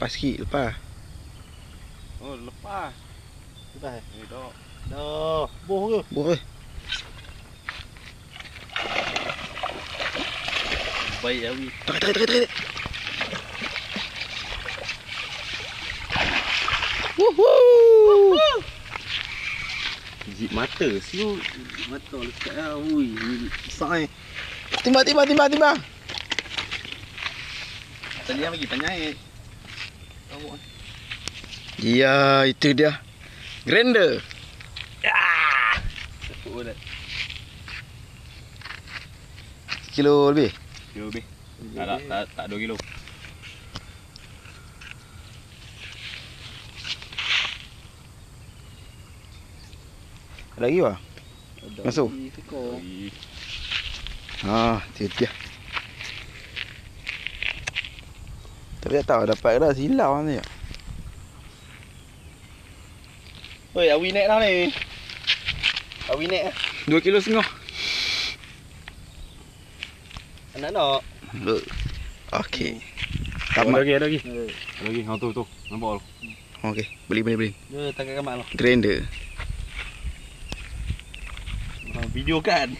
Lepas sikit, lepas. Oh, lepas. Lepas eh? Ni dah. Dah. Boh ke? Boleh. Baik Awi. Tarik, tarik, tarik, tarik. Woohoo! Zip mata siu. Mata lekat ah. Ui, besar eh. Timbang, timbang, timbang, timbang. Tadi yang bagi penyait. Kamu Ya, itu dia. Grinder. Oh, dah. Kilo lebih. Kilo lebih. Tak, tak, tak, tak 2 kilo. Ada lagi apa? Masuk. Ha, itu dia. Tapi tak tahu dapat ke dah silau nanti. Oi, awi naik dah ni. Awi naik ah. Dua kilo setengah. Anak nak. Okey. Ada Tamat. lagi, ada lagi. Ada lagi. Ha tu tu. Nampak tu. Okey, beli beli beli. Dia tangkap kamak lah. Grinder. Video kan?